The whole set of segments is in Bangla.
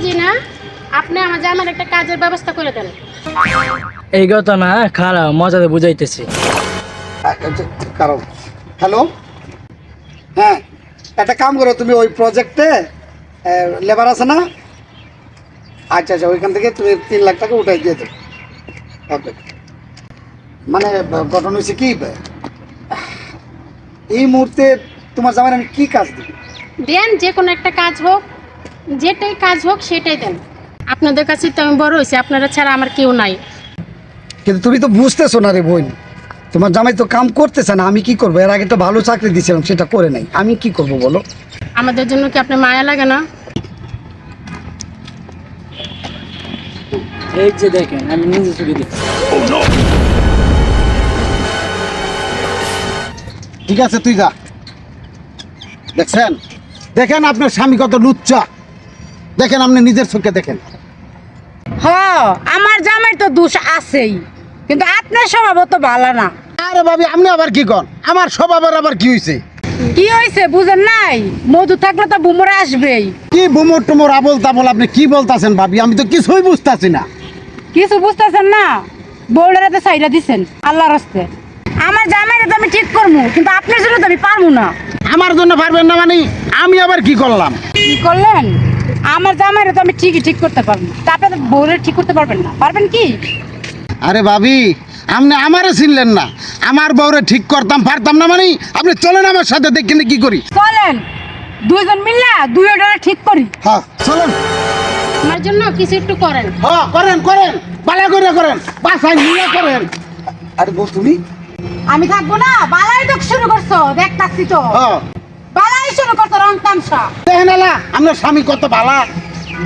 বুঝি না আপনি আমার জামার একটা কাজের ব্যবস্থা করে দেন। এই ঘটনা খারাপ মজাতে বুঝাইতেছি। কারণ হ্যালো হ্যাঁ একটা কাম করো তুমি ওই প্রজেক্টে লেবার আছে না? আচ্ছা আচ্ছা ওইখান থেকে তুমি তিন লাখ টাকা উঠাই দিয়ে দেবে ওকে মানে ঘটনা হয়েছে কি? এই মুহূর্তে তোমার জামাই আমি কি কাজ দিই? দেন যে কোনো একটা কাজ হোক। যেটাই কাজ হোক সেটাই দেন। আপনাদের কাছে তো আমি বড় হয়েছি আপনারা ছাড়া আমার কেউ নাই। কিন্তু তুমি তো বুঝতেছো না রে বোন তোমার জামাই তো কাম করতেছে না আমি কি করব? এর আগে তো ভালো চাকরি দিয়েছিলাম সেটা করে নাই। আমি কি করব বলো? আমাদের জন্য কি আপনার মায়া লাগে না? এই যে দেখেন আমি নিজে দেখছি। ঠিক আছে তুই যা। দেখছেন? দেখেন আপনার স্বামী কত লুচ্চা। দেখেন আপনি নিজের চোখে দেখেন। হ আমার জামাই তো দোষ আছেই কিন্তু আপনার স্বভাব তো ভালো না। আরে ভাবি আপনি আবার কি কর আমার স্বভাবের আবার কি হয়েছে কি হয়েছে বুঝেন নাই? মধু থাকলে তো বুমরা আসবেই। কি বুমর টুমর আবল তাবল আপনি কি বলতাছেন ভাবি? আমি তো কিছুই বুঝতাছি না। কিছু বুঝতেছেন না? বোর্ডারাতে সাইডা দিছেন আল্লাহর হস্তে। আমার জামাইটা তো আমি ঠিক করব কিন্তু আপনার জন্য তো আমি পারব না। আমার জন্য পারবেন না মানে আমি আবার কি করলাম? কি করলেন? আমার জামাইটা তো আমি ঠিকই ঠিক করতে পারব তা আপনার বউরে ঠিক করতে পারবেন না? পারবেন কি? আরে ভাবি আপনি আমারে চিনলেন না। আমার বউরে ঠিক করতাম পারতাম না মানে? আপনি চলেন আমার সাথে দেখেন কি করি। চলেন। দুইজন মিললা দুই অর্ডারে ঠিক করি। হ্যাঁ চলেন। আমার জন্য কিছু একটু করেন। হ্যাঁ করেন করেন। পালা করে করেন। বাসায় নিয়ে করেন। আরে বউ তুমি। আমি থাকব না বালাই তো শুরু করছ দেখতাছি তো। হ্যাঁ। বালাই শুরু করছ। রং তামসা দেখেন এলা আপনার স্বামী কত ভালা।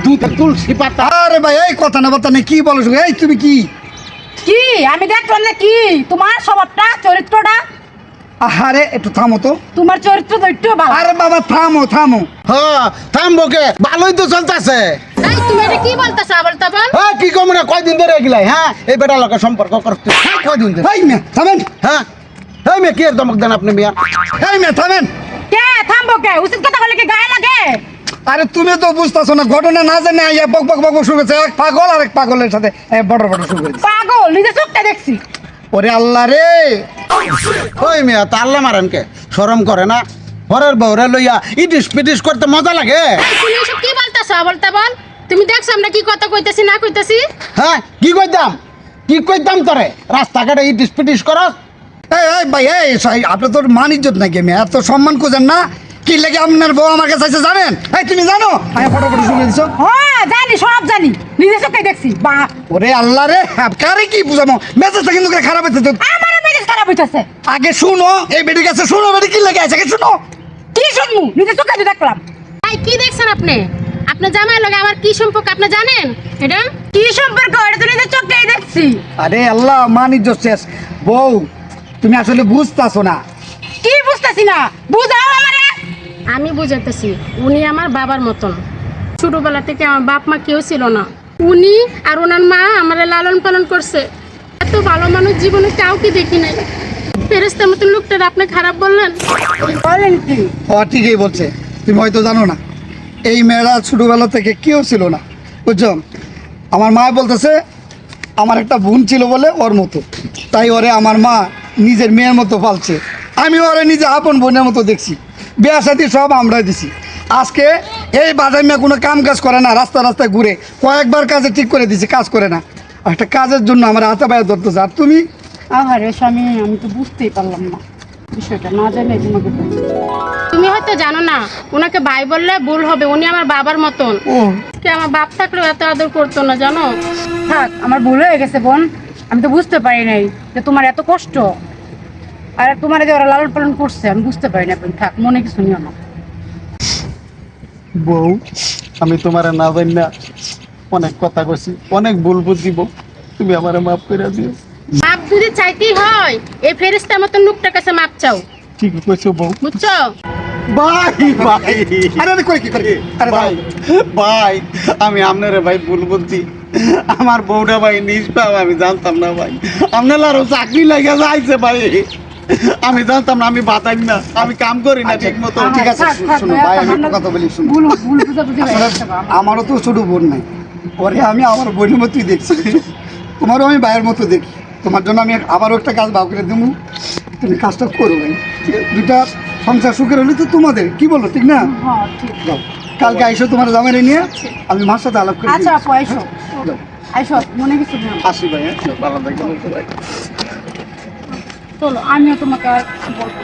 দুধ তুলসী পাতা। আরে ভাই এই কথা না বার্তা নেই কি বলো? এই তুমি কি? কি? আমি দেখলাম না কি? তোমার স্বভাবটা চরিত্রটা? আরে একটু থামো তো। তোমার চরিত্র তো একটু ভালো। আরে বাবা থামো থামো। হ্যাঁ থামবো কে? ভালোই তো চলতেছে। এই তুমি এটা কি বলতেছো আবার তখন? হ্যাঁ কি কম না কয়দিন ধরে এগুলাই হ্যাঁ? এই বেটা লোকের সম্পর্ক করতে। হ্যাঁ, কয়দিন ধরে? এই মেয়ে থামেন। হ্যাঁ। এই মেয়ে কি এর দমক দেন আপনি মিয়া? এই মেয়ে থামেন। কে কে উচিত কথা বলে কি গায়ে লাগে? আরে তুমি তো বুঝতেছো না ঘটনা না জানে আইয়া বক বক বক শুরু করেছে। এক পাগল আর এক পাগলের সাথে বড় বড় শুরু করেছে। পাগল নিজে চোখটা দেখছি। ওরে আল্লাহ রে! ওই মেয়া তা আল্লাহ মারেন কে? শরম করে না? ঘরের বউরে লইয়া ইটিস পিটিস করতে মজা লাগে? তুমি এসব কি বলতেছো আবার তখন তুমি দেখছ আমরা কি কথা কইতেছি না কইতেছি? হ্যাঁ কি কইতাম? কি কইতাম তোরে? রাস্তাঘাটে ইটিস পিটিস করস? এই এই ভাই এই আপনি তোর মান ইজ্জত নাকি মেয়ে? এত সম্মান খুঁজেন না? কি লাগে আপনার বউ আমার কাছে আছে জানেন? এই তুমি জানো? আমি ফটো ফটো শুনে দিছো। হ্যাঁ জানি সব জানি। নিজে চোখে দেখছি বা। ওরে আল্লাহ রে কারে কি বুঝামো মেসেজটা কিন্তু খারাপ হয়েছে তো। আমার মেজাজ খারাপ হইতাছে। আগে শুনো এই বেটির কাছে শুনো বেটি কি লাগে আছে আগে শুনো। কি শুনমু নিজে চোখে দেখলাম। এই কি দেখছেন আপনি? আপনার জামাইয়ের লগে আমার কি সম্পর্ক আপনি জানেন? এটা? কি সম্পর্ক? এটা তো নিজের চোখেই দেখছি। আরে আল্লাহ মান ইজ্জত শেষ। বউ তুমি আসলে বুঝতাছো না। কি বুঝতেছি না? বুঝাও আমারে আমি বুঝাতেছি উনি আমার বাবার মতন। ছোটবেলা থেকে আমার বাপ মা কেউ ছিল না। উনি আর ওনার মা আমার লালন পালন করছে। এত ভালো মানুষ জীবনে কাউকে দেখি নাই। ফেরেস্তার মতন লোকটার আপনি খারাপ বললেন? বলেন ঠিকই বলছে। তুমি হয়তো জানো না, এই মেয়েরা ছোটবেলা থেকে কেউ ছিল না। বুঝছ? আমার মা বলতেছে, আমার একটা বোন ছিল বলে ওর মতো। তাই ওরে আমার মা নিজের মেয়ের মতো পালছে। আমি ওরে নিজে আপন বোনের মতো দেখছি। বিয়া সাথী সব আমরাই দিছি। আজকে এই বাজার মেয়ে কোনো কাম কাজ করে না রাস্তা রাস্তায় ঘুরে কয়েকবার কাজে ঠিক করে দিছি কাজ করে না। একটা কাজের জন্য আমার হাতে পায়ে ধরতে আর তুমি? আহারে স্বামী আমি তো বুঝতেই পারলাম না। বিষয়টা না জানে তোমাকে তুমি হয়তো জানো না ওনাকে ভাই বললে ভুল হবে উনি আমার বাবার মতন। ও। কে আমার বাপ থাকলেও এত আদর করতো না জানো? থাক আমার ভুল হয়ে গেছে বোন। আমি তো বুঝতে পারি নাই যে তোমার এত কষ্ট। আর তোমার যে ওরা লালন পালন করছে আমি বুঝতে পারি না থাক মনে কিছু নিও না। বউ আমি তোমার না জানি না অনেক কথা কইছি অনেক ভুল বুঝিব তুমি আমারে মাফ করে দিও। মাপ যদি চাইতেই হয় এই ফেরিস্তার মতন লোকটার কাছে মাপ চাও। ঠিক কইছো বউ। বুঝছ? ভাই ভাই। আরে করে কি করে আরে ভাই ভাই আমি আপনারে ভাই ভুল বলছি আমার বউটা ভাই নিজ নিষ্পাপ আমি জানতাম না ভাই। আপনার আরও চাকরি লাগে যাইছে ভাই। আমি জানতাম না আমি বাতাই না। আমি কাম করি না ঠিক মতো আচ্ছা, ঠিক আছে শুনো ভাই আমি একটা কথা বলি শুনো হয়ে। আমারও তো ছোট বোন নাই। পরে আমি আমার বোনের মতোই দেখছি। তোমারও আমি ভাইয়ের মতো দেখি। তোমার জন্য আমি আবারও একটা কাজ ভাব করে দেবো। তুমি কাজটা করো ভাই। দুটা সংসার সুখের হলে তো তোমাদের। কি বলো ঠিক না? হ্যাঁ ঠিক। কালকে আইসো তোমার জামাইরে নিয়ে। আমি মার সাথে আলাপ করি আচ্ছা আপু আইসো। আইসো মনে কিছু আসি ভাই হ্যাঁ? ভালো থাকবেন চলো আমিও তোমাকে আর বলব।